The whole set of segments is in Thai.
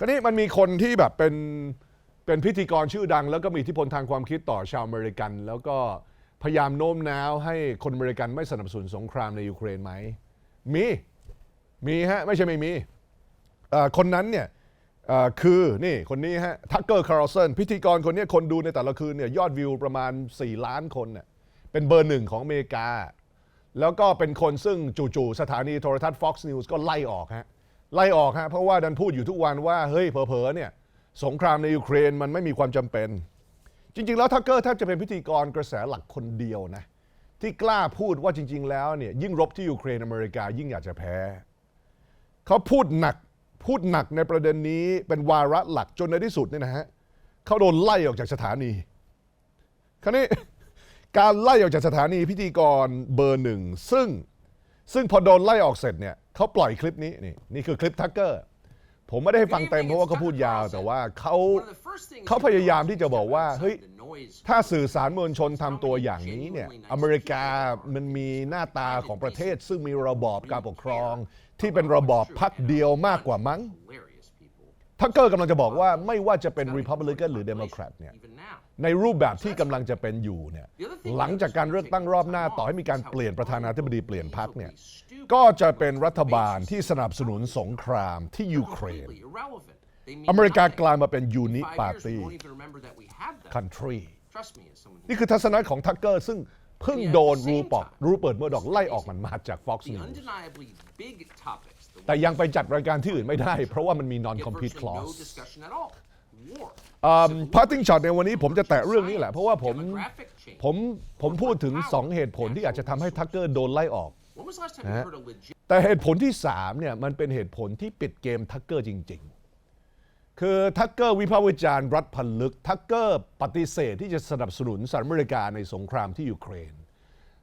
คราวนี้มันมีคนที่แบบเป็นเป็นพิธีกรชื่อดัง แล้วก็มีอิทธิพลทางความคิดต่อชาวอเมริกัน แล้วก็พยายามโน้มน้าวให้คนอเมริกันไม่สนับสนุนสงครามในยูเครนไหม มี มีฮะ ไม่ใช่ไม่มีคนนั้นเนี่ยคือนี่คนนี้ฮะทักเกอร์คาร์ลสันพิธีกรคนนี้คนดูในแต่ละคืนเนี่ยยอดวิวประมาณ 4 ล้านคนเน่ยเป็นเบอร์หนึ่งของอเมริกา แล้วก็เป็นคนซึ่งจู่ๆสถานีโทรทัศน์ Fox News ก็ไล่ออกฮะ ไล่ออกฮะเพราะว่าดันพูดอยู่ทุกวันว่าเฮ้ยเผลอๆเนี่ยสงครามในยูเครนมันไม่มีความจำเป็น จริง ๆ แล้วทักเกอร์แทบจะเป็นพิธีกรกระแสหลักคนเดียวนะที่กล้าพูดว่าจริง ๆ แล้วเนี่ยยิ่งรบที่ยูเครนอเมริกายิ่งอยากจะแพ้ เขาพูดหนักพูดหนักในประเด็นนี้เป็นวาระหลักจนในที่สุดเนี่ยนะฮะเขาโดนไล่ออกจากสถานี คราวนี้การไล่ออกจากสถานีพิธีกรเบอร์หนึ่งซึ่งซึ่งพอโดนไล่ออกเสร็จเนี่ย เขาปล่อยคลิปนี้นี่นี่คือคลิปทักเกอร์ผมไม่ได้ให้ฟังเต็มเพราะว่าเขาพูดยาว แต่ว่าเขาเขาพยายามที่จะบอกว่าเฮ้ยถ้าสื่อสารมวลชนทำตัวอย่างนี้เนี่ยอเมริกามันมีหน้าตาของประเทศ ซึ่งมีระบอบการปกครอง ที่เป็นระบอบพรรคเดียวมากกว่ามั้งทักเกอร์กำลังจะบอกว่าไม่ว่าจะเป็น Republican หรือ Democrat เนี่ยในรูปแบบที่กำลังจะเป็นอยู่เนี่ยหลังจากการเลือกตั้งรอบหน้าต่อให้มีการเปลี่ยนประธานาธิบดีเปลี่ยนพรรคเนี่ย ก็จะเป็นรัฐบาลที่สนับสนุนสงครามที่ยูเครน อเมริกากลายมาเป็น Unit Party Country นี่คือทัศนะของทักเกอร์ซึ่งเพิ่งโดนรูปอกรูเปิดเมื่อดอกไล่ออกมันมาจาก Fox News แต่ยังไปจัดรายการที่อื่นไม่ได้ เพราะว่ามันมี non compete clause พัตติงช็อตในวันนี้ผมจะแตะเรื่องนี้แหละ เพราะว่าผมผมผมพูดถึง 2 เหตุผลที่อาจจะทำให้ทักเกอร์โดนไล่ออก แต่เหตุผลที่3เนี่ยมันเป็นเหตุผลที่ปิดเกมทักเกอร์จริง ๆ คือทักเกอร์วิพากษ์วิจารณ์รัฐพันลึก ทักเกอร์ปฏิเสธที่จะสนับสนุนสหรัฐอเมริกาในสงครามที่ยูเครน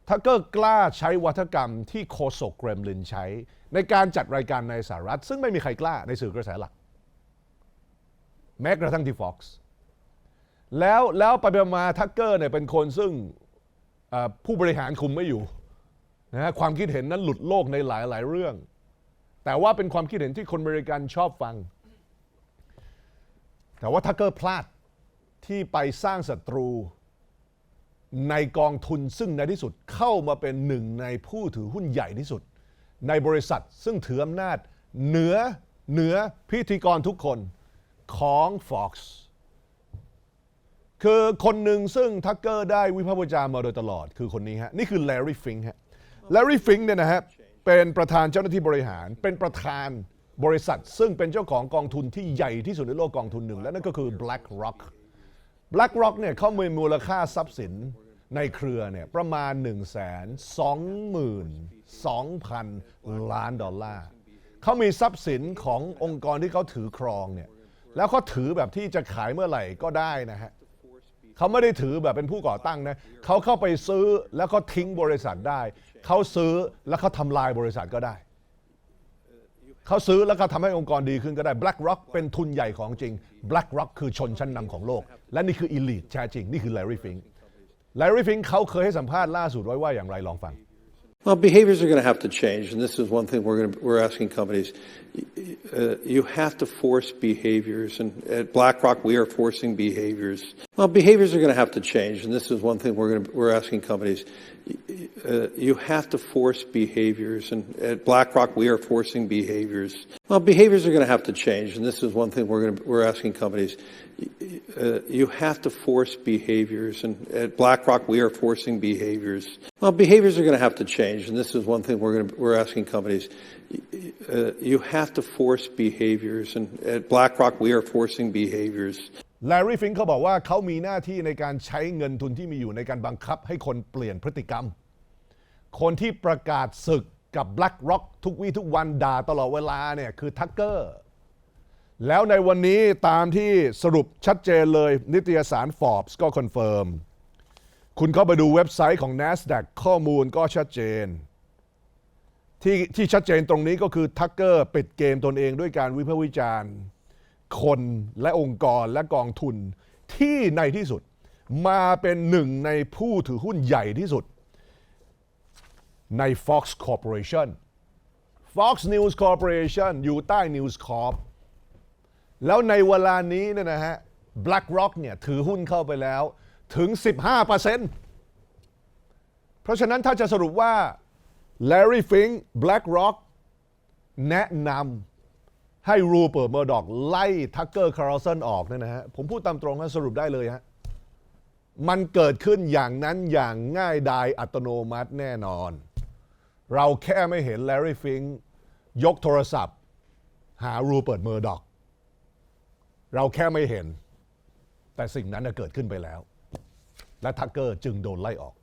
ทักเกอร์กล้าใช้วัฒกรรมที่โคศกเกรมลินใช้ ในการจัดรายการในสหรัฐ ซึ่งไม่มีใครกล้าในสื่อกระแสหลัก แม้กระทั่งที่ Fox แล้วแล้วไปๆมาทักเกอร์เนี่ยเป็นคนซึ่งเอ่อผู้บริหารคุมไม่อยู่ นะฮะความคิดเห็นนั้นหลุดโลกในหลาย ๆ เรื่อง แต่ว่าเป็นความคิดเห็นที่คนอเมริกันชอบฟัง แต่ว่าทักเกอร์พลาดที่ไปสร้างศัตรูในกองทุนซึ่งในที่สุดเข้ามาเป็นหนึ่งในผู้ถือหุ้นใหญ่ที่สุด ในบริษัทซึ่งถืออำนาจเหนือเหนือพิธีกรทุกคนของ Fox คือคนหนึ่งซึ่งทักเกอร์ได้วิพากษ์วิจารณ์มาโดยตลอด คือคนนี้ฮะ นี่คือ Larry Fink ฮะ Larry Fink เนี่ยนะฮะเป็นประธานเจ้าหน้าที่บริหาร เป็นประธานบริษัท ซึ่งเป็นเจ้าของกองทุนที่ใหญ่ที่สุดในโลกกองทุนหนึ่ง และนั่นก็คือ BlackRock BlackRock เนี่ยเขามีมูลค่าทรัพย์สินในเครือเนี่ยประมาณ 1 2 2 0 0 0 ล้านดอลลาร์เขามีทรัพย์สินขององค์กรที่เขาถือครองเนี่ยแล้วเขาถือแบบที่จะขายเมื่อไหร่ก็ได้นะฮะ เขาไม่ได้ถือแบบเป็นผู้ก่อตั้งนะเขาเข้าไปซื้อแล้วก็ทิ้งบริษัทได้ เขาซื้อแล้วเขาทำลายบริษัทก็ได้ เขาซื้อแล้วก็ทำให้องค์กรดีขึ้นก็ได้ BlackRock เป็นทุนใหญ่ของจริง BlackRock คือชนชั้นนำของโลก และนี่คือ elite แท้จริง นี่คือ Larry Fink Larry Fink เขาเคยให้สัมภาษณ์ล่าสุดไว้ว่าอย่างไรลองฟัง Well, behaviors are going to have to change, and this is one thing we're going to, we're asking companies. Uh, you have to force behaviors, and at BlackRock we are forcing behaviors. Well, behaviors are going to have to change, and this is one thing we're going to, we're asking companies. Uh, you have to force behaviors, and at BlackRock we are forcing behaviors. Well, behaviors are going to have to change, and this is one thing we're going to, we're asking companies. Uh, you have to force behaviors, and at BlackRock we are forcing behaviors. Well, behaviors are going to have to change, and this is one thing we're going to, we're asking companies. Uh, you have to force behaviors, and at BlackRock we are forcing behaviors. Larry Fink เขาบอกว่าเขามีหน้าที่ในการใช้เงินทุนที่มีอยู่ในการบังคับให้คนเปลี่ยนพฤติกรรม คนที่ประกาศศึกกับ BlackRock ทุกวี่ทุกวันด่าตลอดเวลาเนี่ยคือทักเกอร์ แล้วในวันนี้ตามที่สรุปชัดเจนเลยนิตยสาร Forbes ก็คอนเฟิร์ม คุณเข้าไปดูเว็บไซต์ของ NASDAQ ข้อมูลก็ชัดเจน ที่ที่ชัดเจนตรงนี้ก็คือทักเกอร์ปิดเกมตนเองด้วยการวิพากษ์วิจารณ์ คนและองค์กรและกองทุนที่ในที่สุดมาเป็นหนึ่งในผู้ถือหุ้นใหญ่ที่สุด ใน Fox Corporation Fox News Corporation อยู่ใต้ News Corp แล้วในเวลานี้เนี่ยนะฮะ BlackRock เนี่ยถือหุ้นเข้าไปแล้วถึง 15%เพราะฉะนั้นถ้าจะสรุปว่า Larry Fink BlackRock แนะนำ ให้รูเปิดเมอร์ดอกไล่ทักเกอร์คาร์ลสันออกเนี่ยนะฮะผมพูดตามตรงนะสรุปได้เลยฮะมันเกิดขึ้นอย่างนั้นอย่างง่ายดายอัตโนมัติแน่นอน เราแค่ไม่เห็น Larry Fink ยกโทรศัพท์ หารูเปิดเมอร์ดอก เราแค่ไม่เห็น แต่สิ่งนั้นน่ะเกิดขึ้นไปแล้ว และทักเกอร์จึงโดนไล่ออก